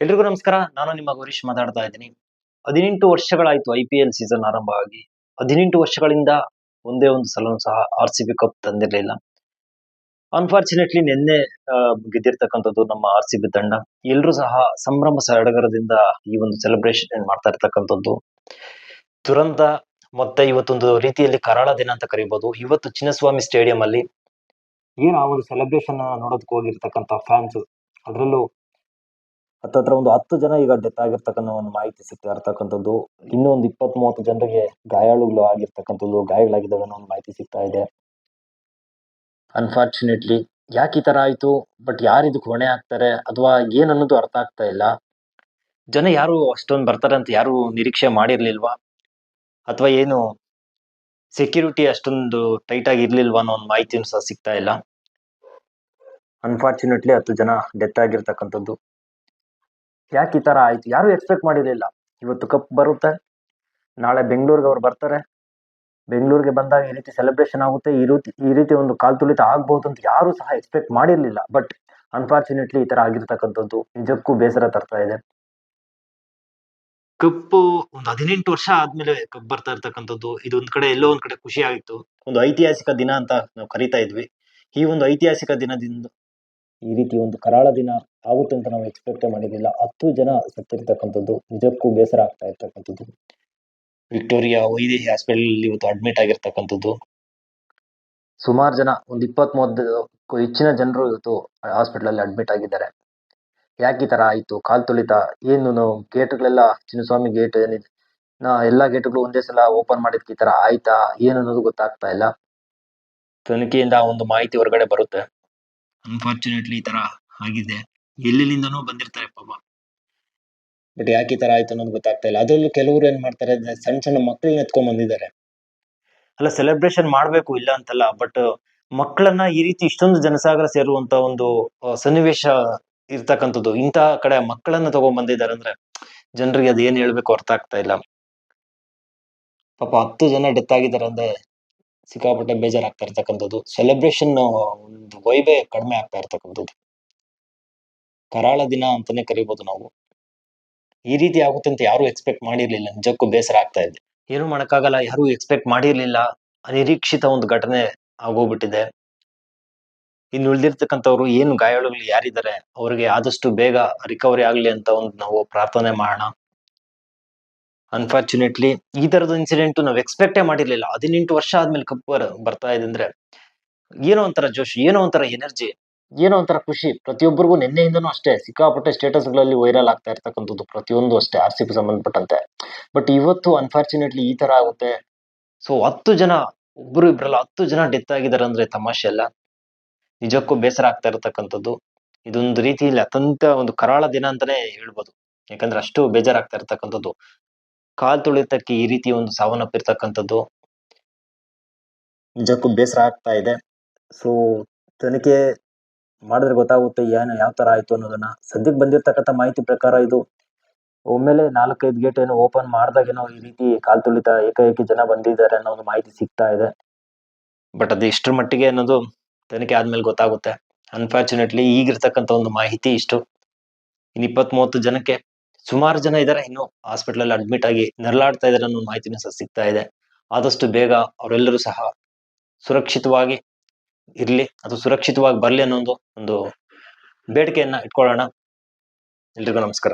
ಎಲ್ರಿಗೂ ನಮಸ್ಕಾರ. ನಾನು ನಿಮ್ಮ ಗೌರೀಶ್ ಮಾತಾಡ್ತಾ ಇದ್ದೀನಿ. ಹದಿನೆಂಟು ವರ್ಷಗಳಾಯ್ತು ಐ ಪಿ ಎಲ್ ಸೀಸನ್ ಆರಂಭ ಆಗಿ. ಹದಿನೆಂಟು ವರ್ಷಗಳಿಂದ ಒಂದೇ ಒಂದು ಸಲ ಸಹ ಆರ್ ಸಿ ಬಿ ಕಪ್ ತಂದಿರಲಿಲ್ಲ. ಅನ್ಫಾರ್ಚುನೇಟ್ಲಿ ನಿನ್ನೆ ಗೆದ್ದಿರ್ತಕ್ಕಂಥದ್ದು ನಮ್ಮ ಆರ್ ಸಿ ಬಿ ತಂಡ. ಎಲ್ಲರೂ ಸಹ ಸಂಭ್ರಮ ಸಡಗರದಿಂದ ಈ ಒಂದು ಸೆಲೆಬ್ರೇಷನ್ ಮಾಡ್ತಾ ಇರ್ತಕ್ಕಂಥದ್ದು. ದುರಂತ ಮತ್ತೆ ಇವತ್ತೊಂದು ರೀತಿಯಲ್ಲಿ ಕರಾಳ ದಿನ ಅಂತ ಕರೀಬಹುದು ಇವತ್ತು ಚಿನ್ನಸ್ವಾಮಿ ಸ್ಟೇಡಿಯಂ ಅಲ್ಲಿ ಏನು ಆ ಒಂದು ಸೆಲೆಬ್ರೇಷನ್ ನೋಡೋದಕ್ಕೆ ಹೋಗಿರ್ತಕ್ಕಂಥ ಫ್ಯಾನ್ಸ್ ಅದರಲ್ಲೂ ಹತ್ತತ್ರ ಒಂದು ಹತ್ತು ಜನ ಈಗ ಡೆತ್ ಆಗಿರ್ತಕ್ಕಂಥ ಒಂದು ಮಾಹಿತಿ ಸಿಗ್ತಾ ಇರ್ತಕ್ಕಂಥದ್ದು ಇನ್ನೂ ಒಂದು ಇಪ್ಪತ್ತ್ ಮೂವತ್ತು ಜನರಿಗೆ ಗಾಯಾಳುಗಳು ಆಗಿರ್ತಕ್ಕಂಥದ್ದು, ಗಾಯಗಳಾಗಿದ್ದಾವೆ ಅನ್ನೋ ಒಂದು ಮಾಹಿತಿ ಸಿಗ್ತಾ ಇದೆ. ಅನ್ಫಾರ್ಚುನೇಟ್ಲಿ ಯಾಕೆ ಈ ತರ ಆಯ್ತು? ಬಟ್ ಯಾರು ಇದಕ್ಕೆ ಹೊಣೆ ಆಗ್ತಾರೆ? ಅಥವಾ ಏನ್ ಅನ್ನೋದು ಅರ್ಥ ಆಗ್ತಾ ಇಲ್ಲ? ಜನ ಯಾರು ಅಷ್ಟೊಂದು ಬರ್ತಾರೆ ಅಂತ ಯಾರು ನಿರೀಕ್ಷೆ ಮಾಡಿರ್ಲಿಲ್ವಾ? ಅಥವಾ ಏನು ಸೆಕ್ಯೂರಿಟಿ ಅಷ್ಟೊಂದು ಟೈಟ್ ಆಗಿ ಇರ್ಲಿಲ್ವಾ ಅನ್ನೋ ಒಂದು ಮಾಹಿತಿನೂ ಸಹ ಸಿಗ್ತಾ ಇಲ್ಲ. ಅನ್ಫಾರ್ಚುನೇಟ್ಲಿ ಹತ್ತು ಜನ ಡೆತ್ ಆಗಿರ್ತಕ್ಕಂಥದ್ದು. ಯಾಕೆ ಈ ಥರ ಆಯ್ತು? ಯಾರು ಎಕ್ಸ್ಪೆಕ್ಟ್ ಮಾಡಿರಲಿಲ್ಲ. ಇವತ್ತು ಕಪ್ ಬರುತ್ತೆ. ನಾಳೆ ಬೆಂಗಳೂರಿಗೆ ಅವ್ರು ಬರ್ತಾರೆ. ಬೆಂಗಳೂರಿಗೆ ಬಂದಾಗ ಈ ರೀತಿ ಸೆಲೆಬ್ರೇಷನ್ ಆಗುತ್ತೆ. ಈ ರೀತಿ ಈ ರೀತಿ ಒಂದು ಕಾಲ್ ತುಳಿತ ಆಗ್ಬಹುದು ಅಂತ ಯಾರು ಸಹ ಎಕ್ಸ್ಪೆಕ್ಟ್ ಮಾಡಿರಲಿಲ್ಲ. ಬಟ್ ಅನ್ಫಾರ್ಚುನೇಟ್ಲಿ ಈ ತರ ಆಗಿರ್ತಕ್ಕಂಥದ್ದು ನಿಜಕ್ಕೂ ಬೇಸರ ತರ್ತಾ ಇದೆ. ಕಪ್ಪು ಒಂದು ಹದಿನೆಂಟು ವರ್ಷ ಆದ್ಮೇಲೆ ಕಪ್ ಬರ್ತಾ ಇರ್ತಕ್ಕಂಥದ್ದು. ಇದು ಒಂದ್ ಕಡೆ ಎಲ್ಲೋ ಒಂದ್ ಕಡೆ ಖುಷಿ ಆಗಿತ್ತು. ಒಂದು ಐತಿಹಾಸಿಕ ದಿನ ಅಂತ ನಾವು ಕರಿತಾ ಇದ್ವಿ. ಈ ಒಂದು ಐತಿಹಾಸಿಕ ದಿನದಿಂದ ಈ ರೀತಿ ಒಂದು ಕರಾಳ ದಿನ ಆಗುತ್ತೆ ಅಂತ ನಾವು ಎಕ್ಸ್ಪೆಕ್ಟ್ ಮಾಡಿರಲಿಲ್ಲ. ಹತ್ತು ಜನ ಸತ್ತಿರ್ತಕ್ಕಂಥದ್ದು ನಿಜಕ್ಕೂ ಬೇಸರ ಆಗ್ತಾ ಇರ್ತಕ್ಕಂಥದ್ದು. ವಿಕ್ಟೋರಿಯಾ ವೈದೇಹಿ ಹಾಸ್ಪಿಟಲ್ ಇವತ್ತು ಅಡ್ಮಿಟ್ ಆಗಿರ್ತಕ್ಕಂಥದ್ದು. ಸುಮಾರು ಜನ, ಒಂದು ಇಪ್ಪತ್ತ್ ಮೂವತ್ತು ಹೆಚ್ಚಿನ ಜನರು ಇವತ್ತು ಹಾಸ್ಪಿಟಲ್ ಅಲ್ಲಿ ಅಡ್ಮಿಟ್ ಆಗಿದ್ದಾರೆ. ಯಾಕೆ ಈ ತರ ಆಯಿತು? ಕಾಲು ತುಳಿತ? ಏನು ಗೇಟ್ಗಳೆಲ್ಲ, ಚಿನ್ನಸ್ವಾಮಿ ಗೇಟ್ ಏನಿದೆ, ನಾ ಎಲ್ಲಾ ಗೇಟ್ಗಳು ಒಂದೇ ಸಲ ಓಪನ್ ಮಾಡಿದ್ಕೆ ಈ ತರ ಆಯ್ತಾ? ಏನು ಅನ್ನೋದು ಗೊತ್ತಾಗ್ತಾ ಇಲ್ಲ. ತನಿಖೆಯಿಂದ ಒಂದು ಮಾಹಿತಿ ಹೊರಗಡೆ ಬರುತ್ತೆ. ಅನ್ಫಾರ್ಚುನೇಟ್ಲಿ ಈ ತರ ಆಗಿದೆ. ಎಲ್ಲೆಲ್ಲಿಂದನೋ ಬಂದಿರ್ತಾರೆ ಪಾಪ. ಬಟ್ ಯಾಕೆ ಈ ತರ ಆಯ್ತು ಅನ್ನೋದು ಗೊತ್ತಾಗ್ತಾ ಇಲ್ಲ. ಅದರಲ್ಲೂ ಕೆಲವರು ಏನ್ ಮಾಡ್ತಾರೆ ಅಂದ್ರೆ ಸಣ್ಣ ಸಣ್ಣ ಮಕ್ಕಳನ್ನ ಎತ್ಕೊಂಡ್ ಬಂದಿದ್ದಾರೆ. ಅಲ್ಲ ಸೆಲೆಬ್ರೇಷನ್ ಮಾಡ್ಬೇಕು ಇಲ್ಲ ಅಂತಲ್ಲ ಬಟ್ ಮಕ್ಕಳನ್ನ ಈ ರೀತಿ ಇಷ್ಟೊಂದು ಜನಸಾಗರ ಸೇರುವಂತ ಒಂದು ಸನ್ನಿವೇಶ ಇರ್ತಕ್ಕಂಥದ್ದು. ಇಂತಹ ಕಡೆ ಮಕ್ಕಳನ್ನ ತಗೊಂಡ್ ಬಂದಿದ್ದಾರೆ ಅಂದ್ರೆ ಜನರಿಗೆ ಅದೇನ್ ಏನ್ ಹೇಳ್ಬೇಕು ಅರ್ಥ ಆಗ್ತಾ ಇಲ್ಲ. ಪಾಪ ಹತ್ತು ಜನ ಡೆತ್ ಆಗಿದ್ದಾರೆ ಅಂದ್ರೆ ಸಿಕ್ಕಾಪಟ್ಟೆ ಬೇಜಾರಾಗ್ತಾ ಇರ್ತಕ್ಕಂಥದ್ದು. ಸೆಲೆಬ್ರೇಷನ್ ಒಂದು ವೈಬೇ ಕಡಿಮೆ ಆಗ್ತಾ ಇರ್ತಕ್ಕಂಥದ್ದು. ಕರಾಳ ದಿನ ಅಂತಾನೆ ಕರಿಬಹುದು ನಾವು. ಈ ರೀತಿ ಆಗುತ್ತೆ ಅಂತ ಯಾರು ಎಕ್ಸ್ಪೆಕ್ಟ್ ಮಾಡಿರ್ಲಿಲ್ಲ. ನಿಜಕ್ಕೂ ಬೇಸರ ಆಗ್ತಾ ಇದೆ. ಏನು ಮಾಡಕ್ಕಾಗಲ್ಲ. ಯಾರು ಎಕ್ಸ್ಪೆಕ್ಟ್ ಮಾಡಿರ್ಲಿಲ್ಲ. ಅನಿರೀಕ್ಷಿತ ಒಂದು ಘಟನೆ ಆಗೋಗ್ಬಿಟ್ಟಿದೆ. ಇನ್ನು ಉಳಿದಿರ್ತಕ್ಕಂಥವ್ರು ಏನು ಗಾಯಾಳುಗಳು ಯಾರಿದ್ದಾರೆ, ಅವರಿಗೆ ಆದಷ್ಟು ಬೇಗ ರಿಕವರಿ ಆಗ್ಲಿ ಅಂತ ಒಂದು ನಾವು ಪ್ರಾರ್ಥನೆ ಮಾಡೋಣ. ಅನ್ಫಾರ್ಚುನೇಟ್ಲಿ ಈ ತರದ ಇನ್ಸಿಡೆಂಟ್ ನಾವು ಎಕ್ಸ್ಪೆಕ್ಟೇ ಮಾಡಿರ್ಲಿಲ್ಲ. ಹದಿನೆಂಟು ವರ್ಷ ಆದ್ಮೇಲೆ ಕಪ್ ಬರ್ತಾ ಇದೆ ಅಂದ್ರೆ, ಏನೋ ಒಂಥರ ಜೋಶ್, ಏನೋ ಒಂಥರ ಎನರ್ಜಿ ಏನೋ ಒಂಥರ ಖುಷಿ. ಪ್ರತಿಯೊಬ್ಬರಿಗೂ ನಿನ್ನೆಯಿಂದನೂ ಅಷ್ಟೇ, ಸಿಕ್ಕಾಪಟ್ಟೆ ಸ್ಟೇಟಸ್ಗಳಲ್ಲಿ ವೈರಲ್ ಆಗ್ತಾ ಇರ್ತಕ್ಕಂಥದ್ದು ಪ್ರತಿಯೊಂದು ಅಷ್ಟೇ ಆರ್ ಸಿ ಪಿ ಸಂಬಂಧಪಟ್ಟಂತೆ. ಬಟ್ ಇವತ್ತು ಅನ್ಫಾರ್ಚುನೇಟ್ಲಿ ಈ ತರ ಆಗುತ್ತೆ. ಸೊ ಹತ್ತು ಜನ, ಒಬ್ರು ಇಬ್ರಲ್ಲ, ಹತ್ತು ಜನ ಡೆತ್ ಆಗಿದ್ದಾರೆ ಅಂದ್ರೆ ತಮಾಷೆ ಅಲ್ಲ. ನಿಜಕ್ಕೂ ಬೇಸರ ಆಗ್ತಾ ಇರತಕ್ಕಂಥದ್ದು. ಇದೊಂದು ರೀತಿಯಲ್ಲಿ ಅತ್ಯಂತ ಒಂದು ಕರಾಳ ದಿನ ಅಂತಾನೆ ಹೇಳ್ಬೋದು. ಯಾಕಂದ್ರೆ ಅಷ್ಟು ಬೇಜಾರಾಗ್ತಾ ಇರ್ತಕ್ಕಂಥದ್ದು. ಕಾಲ್ ತುಳಿತಕ್ಕೆ ಈ ರೀತಿ ಒಂದು ಸಾವನ್ನಪ್ಪಿರ್ತಕ್ಕಂಥದ್ದು ನಿಜಕ್ಕೂ ಬೇಸರ ಆಗ್ತಾ ಇದೆ. ಸೊ ತನಿಖೆ ಮಾಡಿದ್ರೆ ಗೊತ್ತಾಗುತ್ತೆ ಏನು, ಯಾವ ತರ ಆಯ್ತು ಅನ್ನೋದನ್ನ. ಸದ್ಯಕ್ಕೆ ಬಂದಿರ್ತಕ್ಕಂಥ ಮಾಹಿತಿ ಪ್ರಕಾರ ಇದು ಒಮ್ಮೆಲೆ ನಾಲ್ಕೈದು ಗೇಟ್ ಏನೋ ಓಪನ್ ಮಾಡಿದಾಗೇನೋ ಈ ರೀತಿ ಕಾಲ್ ತುಳಿತ ಏಕಾಏಕಿ ಜನ ಬಂದಿದ್ದಾರೆ ಅನ್ನೋ ಒಂದು ಮಾಹಿತಿ ಸಿಗ್ತಾ ಇದೆ. ಬಟ್ ಅದು ಎಷ್ಟರ ಮಟ್ಟಿಗೆ ಅನ್ನೋದು ತನಿಖೆ ಆದ್ಮೇಲೆ ಗೊತ್ತಾಗುತ್ತೆ. ಅನ್ಫಾರ್ಚುನೇಟ್ಲಿ ಈಗಿರ್ತಕ್ಕಂಥ ಒಂದು ಮಾಹಿತಿ ಇಷ್ಟು. ಇನ್ನು ಇಪ್ಪತ್ತ್ ಮೂವತ್ತು ಜನಕ್ಕೆ ಸುಮಾರು ಜನ ಇದ್ದಾರೆ ಇನ್ನು ಹಾಸ್ಪಿಟಲ್ ಅಲ್ಲಿ ಅಡ್ಮಿಟ್ ಆಗಿ ನರಳಾಡ್ತಾ ಇದಾರೆ ಅನ್ನೋ ಮಾಹಿತಿನೂ ಸಹ ಸಿಗ್ತಾ ಇದೆ. ಆದಷ್ಟು ಬೇಗ ಅವರೆಲ್ಲರೂ ಸಹ ಸುರಕ್ಷಿತವಾಗಿ ಇರ್ಲಿ ಅಥವಾ ಸುರಕ್ಷಿತವಾಗಿ ಬರಲಿ ಅನ್ನೋ ಒಂದು ಒಂದು ಬೇಡಿಕೆಯನ್ನ ಇಟ್ಕೊಳ್ಳೋಣ. ಎಲ್ರಿಗೂ ನಮಸ್ಕಾರ.